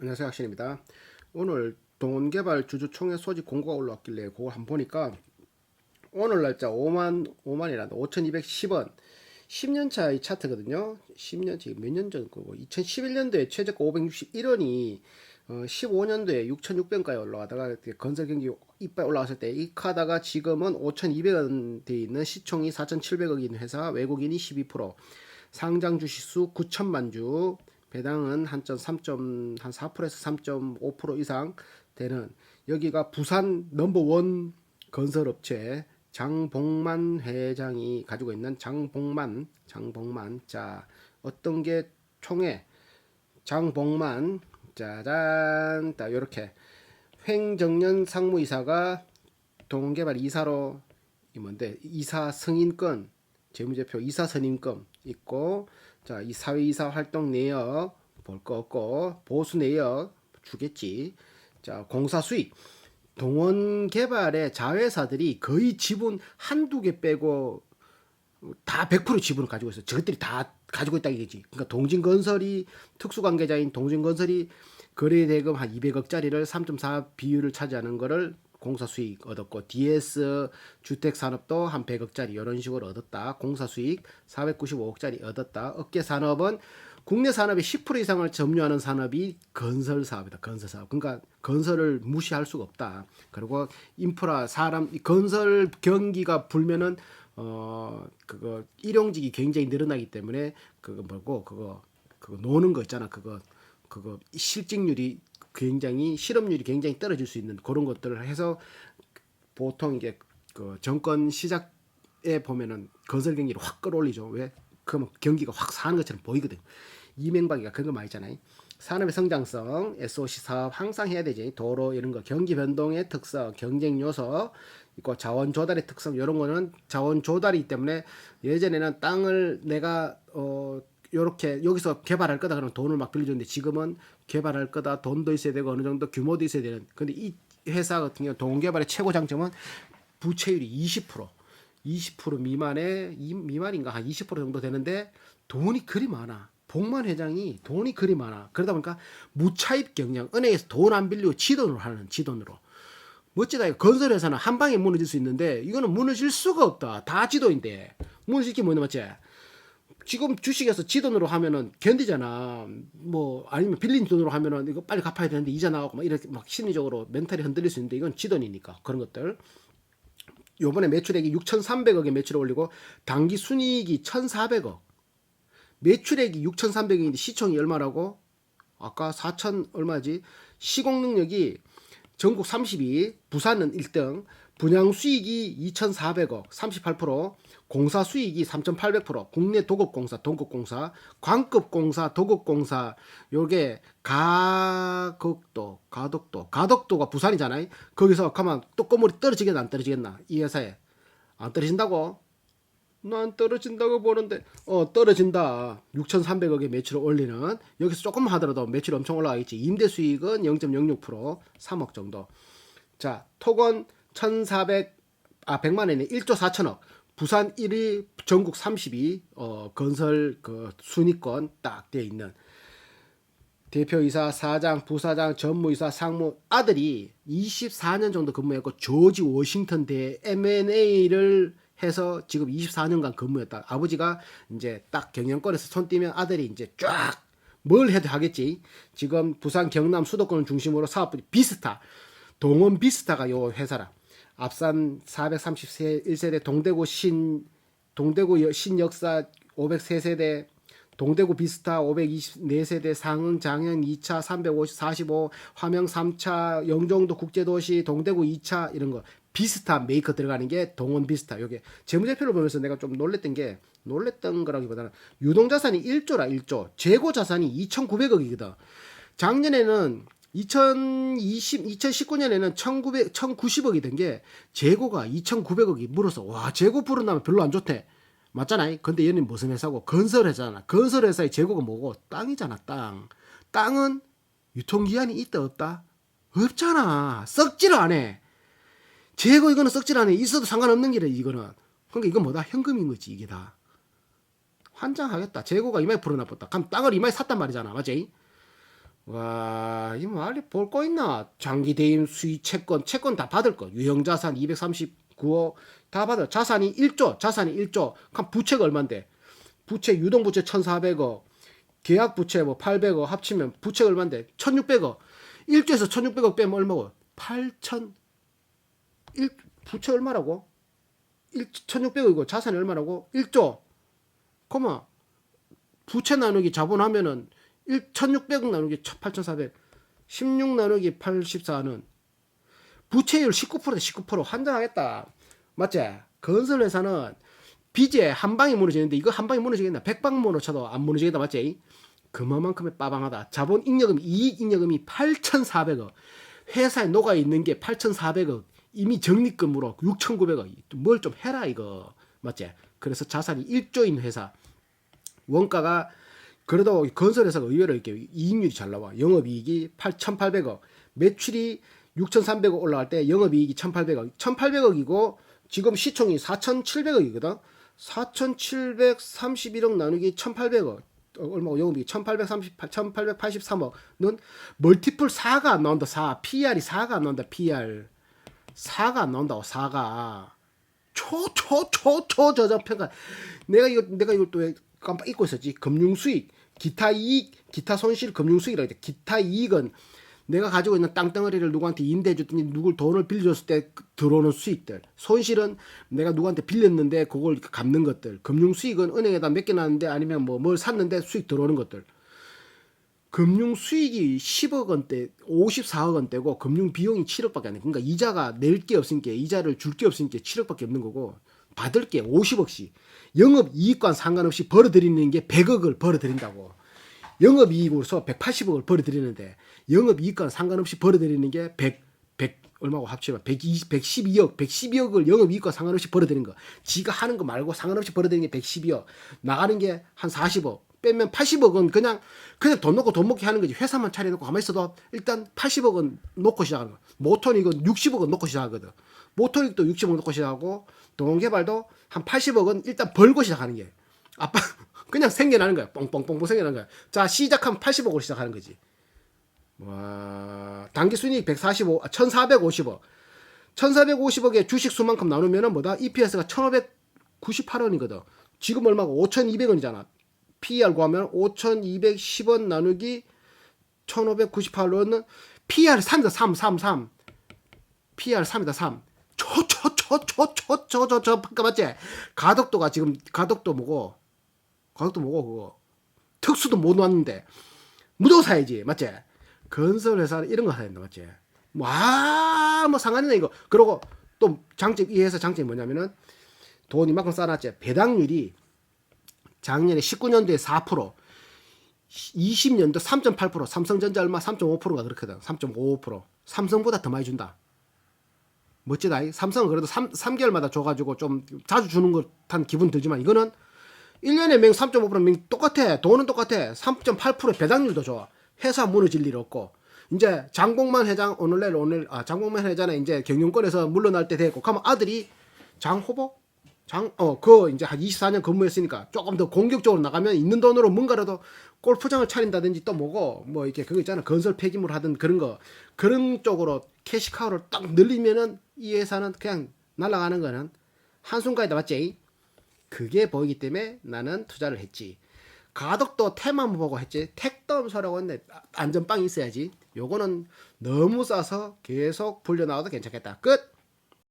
안녕하세요 학신입니다. 오늘 동원개발 주주총회 소집 공고가 올라왔길래 그걸 한번 보니까 오늘 날짜 5만 5만이란다 5,210원 10년 차의 차트거든요. 10년 지금 몇 년 전 거고 2011년도에 최저가 561원이 어, 15년도에 6,600원까지 올라가다가 이렇게 건설 경기 이빨 올라왔을 때 이 카다가 지금은 5,200원 돼 있는 시총이 4,700억인 회사 외국인이 12% 상장 주식수 9천만 주 배당은 한.3점 한 4%에서 3.5% 이상 되는 여기가 부산 넘버원 건설업체 장봉만 회장이 가지고 있는 장봉만 장봉만. 자 어떤 게 총회? 장봉만. 짜잔. 딱 요렇게. 횡정년 상무이사가 동개발 이사로 이 뭔데 이사 승인권 재무제표 이사 선임권 있고 자 이 사회이사 활동 내역 볼 거 없고 보수 내역 주겠지 자 공사 수익 동원 개발의 자회사들이 거의 지분 한두 개 빼고 다 100% 지분을 가지고 있어. 저것들이 다 가지고 있다 이거지. 그러니까 동진건설이 특수관계자인 동진건설이 거래대금 한 200억짜리를 3.4 비율을 차지하는 거를 공사 수익 얻었고 DS 주택 산업도 한 100억짜리 이런 식으로 얻었다. 공사 수익 495억짜리 얻었다. 업계 산업은 국내 산업의 10% 이상을 점유하는 산업이 건설 사업이다. 건설 사업. 그러니까 건설을 무시할 수가 없다. 그리고 인프라 사람 건설 경기가 불면은 어 그거 일용직이 굉장히 늘어나기 때문에 그거 뭐고 그거 그거 노는 거 있잖아. 그거 그거 실직률이 굉장히 실업률이 굉장히 떨어질 수 있는 그런 것들을 해서 보통 이게 그 정권 시작에 보면은 건설 경기를 확 끌어올리죠. 왜? 그러면 경기가 확 사는 것처럼 보이거든. 이명박이가 그런 거 많이 있잖아요. 산업의 성장성, SOC 사업 항상 해야 되지. 도로 이런 거, 경기 변동의 특성, 경쟁 요소, 있고 자원 조달의 특성 이런 거는 자원 조달이기 때문에 예전에는 땅을 내가 어 요렇게 여기서 개발할 거다 그러면 돈을 막 빌려줬는데 지금은 개발할 거다 돈도 있어야 되고 어느 정도 규모도 있어야 되는 근데 이 회사 같은 경우 동개발의 최고 장점은 부채율이 20% 20% 미만의 이 미만인가 한 20% 정도 되는데 돈이 그리 많아. 복만 회장이 돈이 그리 많아. 그러다 보니까 무차입 경영, 은행에서 돈 안 빌리고 지돈으로 하는 지돈으로. 멋지다. 건설회사는 한 방에 무너질 수 있는데 이거는 무너질 수가 없다. 다 지도인데 무너질 게 뭐냐 맞지? 지금 주식에서 지 돈으로 하면은 견디잖아. 뭐 아니면 빌린 돈으로 하면은 이거 빨리 갚아야 되는데 이자 나가고 막 이렇게 막 심리적으로 멘탈이 흔들릴 수 있는데 이건 지 돈이니까 그런 것들. 요번에 매출액이 6,300억에 매출을 올리고 당기 순이익이 1,400억. 매출액이 6,300억인데 시총이 얼마라고? 아까 4천 얼마지? 시공 능력이 전국 32, 부산은 1등, 분양 수익이 2,400억, 38%, 공사 수익이 3,800%, 국내 도급공사, 동급공사, 광급공사, 도급공사, 요게 가덕도, 가덕도, 가덕도가 부산이잖아요. 거기서 가만 또 꼬물이 떨어지겠나 안 떨어지겠나? 이 회사에 안 떨어진다고? 난 떨어진다고 보는데 어 떨어진다 6,300억의 매출을 올리는 여기서 조금 하더라도 매출 엄청 올라가겠지 임대 수익은 0.06% 3억 정도 자 톡은 1,400 아 100만 원에 1조 4천억 부산 1위 전국 32 어, 건설 그 순위권 딱 돼 있는 대표이사, 사장, 부사장, 전무이사, 상무 아들이 24년 정도 근무했고 조지 워싱턴 대 M&A를 해서 지금 24년간 근무했다. 아버지가 이제 딱 경영권에서 손 띄면 아들이 이제 쫙 뭘 해도 하겠지. 지금 부산 경남 수도권을 중심으로 사업들이 비스타, 동원 비스타가 요 회사라. 앞산 431세대 동대구 신 동대구 신역사 503세대 동대구 비스타 524세대 상응 장현 2차 345 화명 3차 영종도 국제도시 동대구 2차 이런 거 비스타 메이커 들어가는 게 동원 비스타. 요게 재무제표를 보면서 내가 좀 놀랬던 게 놀랬던 거라기보다는 유동자산이 1조라 1조 재고 자산이 2,900억이거든. 작년에는 2020, 2019년에는 1900, 1090억이 된 게 재고가 2,900억이 물어서 와 재고 불어나면 별로 안 좋대. 맞잖아 요. 근데 얘는 무슨 회사고 건설회사잖아. 건설회사의 재고가 뭐고 땅이잖아. 땅. 땅은 유통기한이 있다 없다? 없잖아. 썩지를 않아. 재고 이거는 썩질 않아. 있어도 상관없는 길이야 이거는. 그러니까 이건 뭐다? 현금인 거지 이게 다. 환장하겠다. 재고가 이마에 불어나봤다. 그럼 땅을 이마에 샀단 말이잖아. 맞지? 와, 이 말이 볼 거 있나? 장기 대임 수익 채권, 채권 다 받을 거. 유형 자산 239억 다 받을. 자산이 1조, 자산이 1조. 그럼 부채가 얼만데? 부채 유동 부채 1,400억. 계약 부채 뭐 800억 합치면 부채가 얼만데? 1,600억. 1조에서 1,600억 빼면 얼마고? 8천 1 부채 얼마라고? 1 1,600억이고 자산이 얼마라고? 1조. 그만 부채 나누기 자본 하면은 1 1,600억 나누기 8,400 16 나누기 84는 부채율 19%대 19% 환장하겠다. 맞지? 건설회사는 빚에 한 방에 무너지는데 이거 한 방에 무너지겠나? 100방 무너져도 안 무너지겠다. 맞지? 그만큼의 빠방하다. 자본 잉여금, 이익 잉여금이 8,400억. 회사에 녹아 있는 게 8,400억. 이미 적립금으로 6,900억. 뭘 좀 해라 이거. 맞지? 그래서 자산이 1조인 회사. 원가가 그래도 건설회사가 의외로 이렇게 이익률이 잘 나와. 영업이익이 8,800억. 매출이 6,300억 올라갈 때 영업이익이 1,800억. 1,800억이고 지금 시총이 4,700억이거든. 4,731억 나누기 1,800억. 어, 얼마고 영업이익 1,838, 1,883억는 멀티플 4가 안 나온다. 4. PR이 4가 안 나온다. PR. 4가 안 나온다고. 4가. 초 초 초 초 저저평가 내가 이거 내가 이걸 또 깜빡 잊고 있었지 금융 수익 기타 이익 기타 손실 금융 수익이라 돼 기타 이익은 내가 가지고 있는 땅덩어리를 누구한테 임대해 줬더니 누굴 돈을 빌려줬을 때 들어오는 수익들. 손실은 내가 누구한테 빌렸는데 그걸 갚는 것들. 금융 수익은 은행에다 맡겨놨는데 아니면 뭐 뭘 샀는데 수익 들어오는 것들. 금융 수익이 10억 원대, 54억 원대고 금융 비용이 7억밖에 안 돼. 그러니까 이자가 낼 게 없으니까 이자를 줄 게 없으니까 7억밖에 없는 거고 받을 게 50억씩. 영업 이익과 상관없이 벌어들이는 게 100억을 벌어들인다고. 영업 이익으로서 180억을 벌어들이는데 영업 이익과 상관없이 벌어들이는 게 100, 100 얼마고 합치면 120, 112억, 112억을 영업 이익과 상관없이 벌어들이는 거. 지가 하는 거 말고 상관없이 벌어들이는 게 112억. 나가는 게 한 40억. 빼면 80억은 그냥 그냥 돈 놓고 돈 먹게 하는 거지. 회사만 차려놓고 가만히 있어도 일단 80억은 놓고 시작하는 거. 모토닉은 60억은 놓고 시작하거든. 모토닉도 60억 놓고 시작하고 동개발도 한 80억은 일단 벌고 시작하는 게. 아빠 그냥 생겨나는 거야. 뻥뻥뻥뻥 생겨나는 거야. 자 시작하면 80억으로 시작하는 거지. 와 단기 순이익 145, 1,450억. 1,450억의 주식 수만큼 나누면은 뭐다? EPS가 1,598원이거든. 지금 얼마고? 5,200원이잖아. PER 구하면 5,210원 나누기 1,598원은 PER 3이다 3, 3, 3. PER 3이다 3. 저저저저저저저 잠깐만지? 가덕도가 지금 가덕도 뭐고? 가덕도 뭐고 그거? 특수도 못 놨는데. 무조건 사야지 맞지? 건설회사 이런 거 사야 된다 맞지? 뭐아뭐 뭐 상관이네 이거. 그러고 또 장점 이 회사 장점이 뭐냐면은 돈 이만큼 쌓아놨지. 배당률이 작년에 19년도에 4% 20년도 3.8% 삼성전자 얼마 3.5%가 그렇거든. 3.55% 삼성보다 더 많이 준다. 멋지다. 삼성은 그래도 3, 3개월마다 줘가지고 좀 자주 주는 것한 기분 들지만 이거는 1년에 맹 3.5%맹 똑같아. 돈은 똑같아. 3.8% 배당률도 좋아. 회사 무너질 일 없고. 이제 장봉만 회장 오늘 내일 오늘 아 장봉만 회장은 이제 경영권에서 물러날 때 됐고 그러면 아들이 장 후보 장, 어, 그, 이제 한 24년 근무했으니까 조금 더 공격적으로 나가면 있는 돈으로 뭔가라도 골프장을 차린다든지 또 뭐고, 뭐, 이렇게 그거 있잖아. 건설 폐기물 하든 그런 거. 그런 쪽으로 캐시카우를 딱 늘리면은 이 회사는 그냥 날아가는 거는 한순간이다. 맞지? 그게 보이기 때문에 나는 투자를 했지. 가덕도 테만 보고 했지. 택덤서라고 했는데 안전빵이 있어야지. 요거는 너무 싸서 계속 불려나와도 괜찮겠다. 끝!